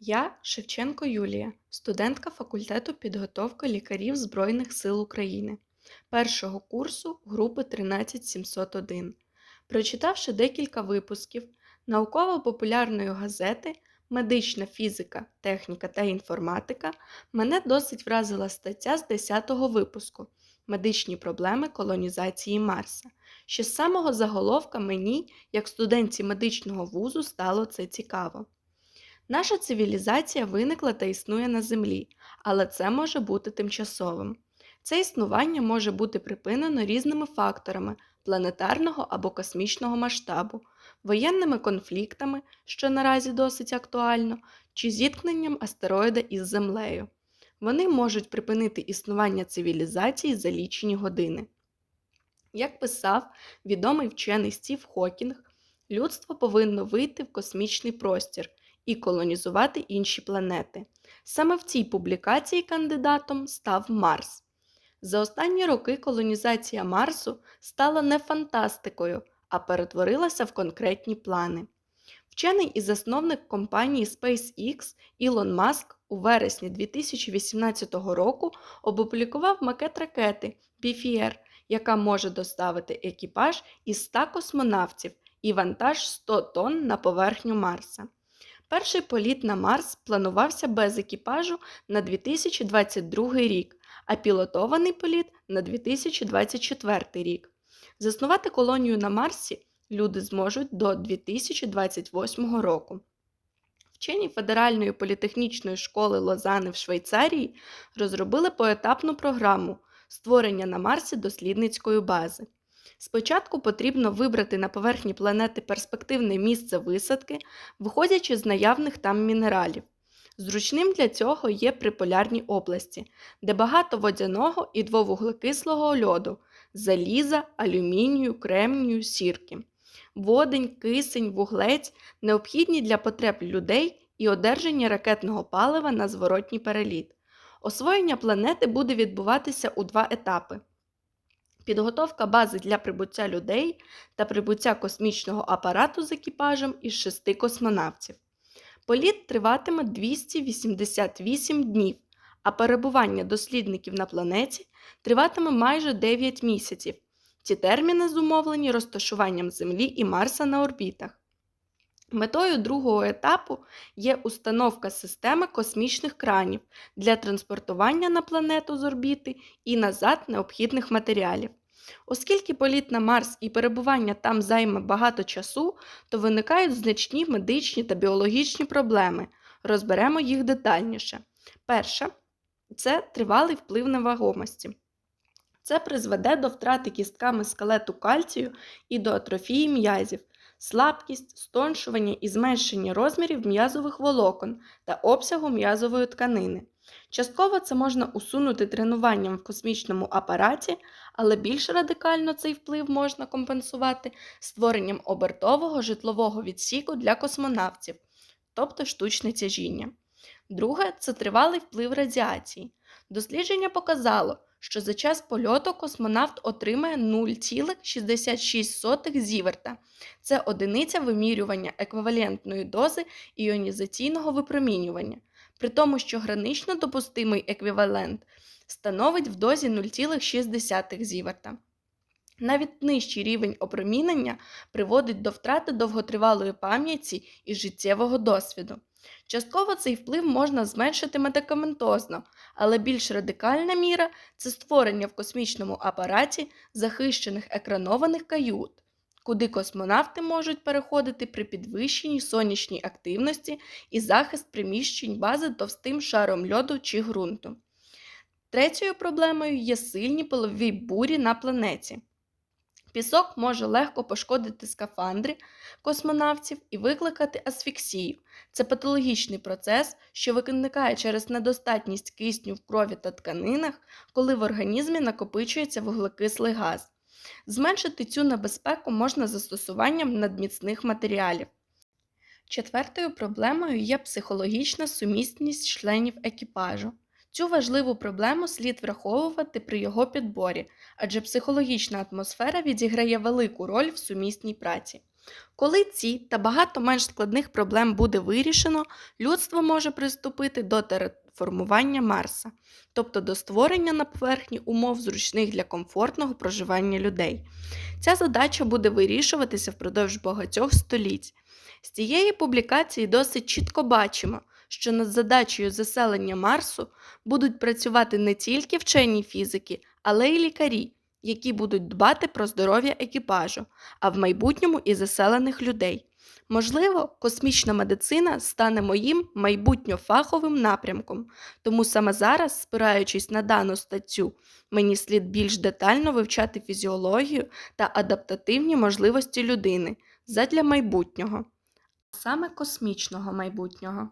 Я Шевченко Юлія, студентка факультету підготовки лікарів Збройних сил України, першого курсу групи 13701. Прочитавши декілька випусків науково-популярної газети Медична фізика, техніка та інформатика, мене досить вразила стаття з 10-го випуску Медичні проблеми колонізації Марса. Ще з самого заголовка мені, як студентці медичного вузу, стало це цікаво. Наша цивілізація виникла та існує на Землі, але це може бути тимчасовим. Це існування може бути припинено різними факторами планетарного або космічного масштабу, воєнними конфліктами, що наразі досить актуально, чи зіткненням астероїда із Землею. Вони можуть припинити існування цивілізації за лічені години. Як писав відомий вчений Стів Хокінг, людство повинно вийти в космічний простір і колонізувати інші планети. Саме в цій публікації кандидатом став Марс. За останні роки колонізація Марсу стала не фантастикою, а перетворилася в конкретні плани. Вчений і засновник компанії SpaceX Ілон Маск у вересні 2018 року опублікував макет ракети BFR, яка може доставити екіпаж із 100 космонавтів і вантаж 100 тонн на поверхню Марса. Перший політ на Марс планувався без екіпажу на 2022 рік, а пілотований політ на 2024 рік. Заснувати колонію на Марсі люди зможуть до 2028 року. Вчені Федеральної політехнічної школи Лозани в Швейцарії розробили поетапну програму створення на Марсі дослідницької бази. Спочатку потрібно вибрати на поверхні планети перспективне місце висадки, виходячи з наявних там мінералів. Зручним для цього є приполярні області, де багато водяного і двовуглекислого льоду, заліза, алюмінію, кремнію, сірки. Водень, кисень, вуглець необхідні для потреб людей і одержання ракетного палива на зворотній переліт. Освоєння планети буде відбуватися у два етапи підготовка бази для прибуття людей та прибуття космічного апарату з екіпажем із шести космонавтів. Політ триватиме 288 днів, а перебування дослідників на планеті триватиме майже 9 місяців. Ці терміни зумовлені розташуванням Землі і Марса на орбітах. Метою другого етапу є установка системи космічних кранів для транспортування на планету з орбіти і назад необхідних матеріалів. Оскільки політ на Марс і перебування там займе багато часу, то виникають значні медичні та біологічні проблеми. Розберемо їх детальніше. Перше це тривалий вплив на вагомості. Це призведе до втрати кістками скелету кальцію і до атрофії м'язів слабкість, стоншування і зменшення розмірів м'язових волокон та обсягу м'язової тканини. Частково це можна усунути тренуванням в космічному апараті, але більш радикально цей вплив можна компенсувати створенням обертового житлового відсіку для космонавтів, тобто штучне тяжіння. Друге це тривалий вплив радіації. Дослідження показало, що за час польоту космонавт отримає 0,66 зіверта. Це одиниця вимірювання еквівалентної дози іонізаційного випромінювання, при тому, що гранично допустимий еквівалент становить в дозі 0,6 зіверта. Навіть нижчий рівень опромінення приводить до втрати довготривалої пам'яті і життєвого досвіду. Частково цей вплив можна зменшити медикаментозно, але більш радикальна міра це створення в космічному апараті захищених екранованих кают, куди космонавти можуть переходити при підвищеній сонячній активності і захист приміщень бази товстим шаром льоду чи ґрунту. Третьою проблемою є сильні пилові бурі на планеті. Пісок може легко пошкодити скафандри космонавтів і викликати асфіксію. Це патологічний процес, що виникає через недостатність кисню в крові та тканинах, коли в організмі накопичується вуглекислий газ. Зменшити цю небезпеку можна застосуванням надміцних матеріалів. Четвертою проблемою є психологічна сумісність членів екіпажу. Цю важливу проблему слід враховувати при його підборі, адже психологічна атмосфера відіграє велику роль в сумісній праці. Коли ці та багато менш складних проблем буде вирішено, людство може приступити до терраформування Марса, тобто до створення на поверхні умов зручних для комфортного проживання людей. Ця задача буде вирішуватися впродовж багатьох століть. З цієї публікації досить чітко бачимо, що над задачею заселення Марсу будуть працювати не тільки вчені фізики, але й лікарі, які будуть дбати про здоров'я екіпажу, а в майбутньому і заселених людей. Можливо, космічна медицина стане моїм майбутньо фаховим напрямком, тому саме зараз, спираючись на дану статтю, мені слід більш детально вивчати фізіологію та адаптативні можливості людини задля майбутнього, а саме космічного майбутнього.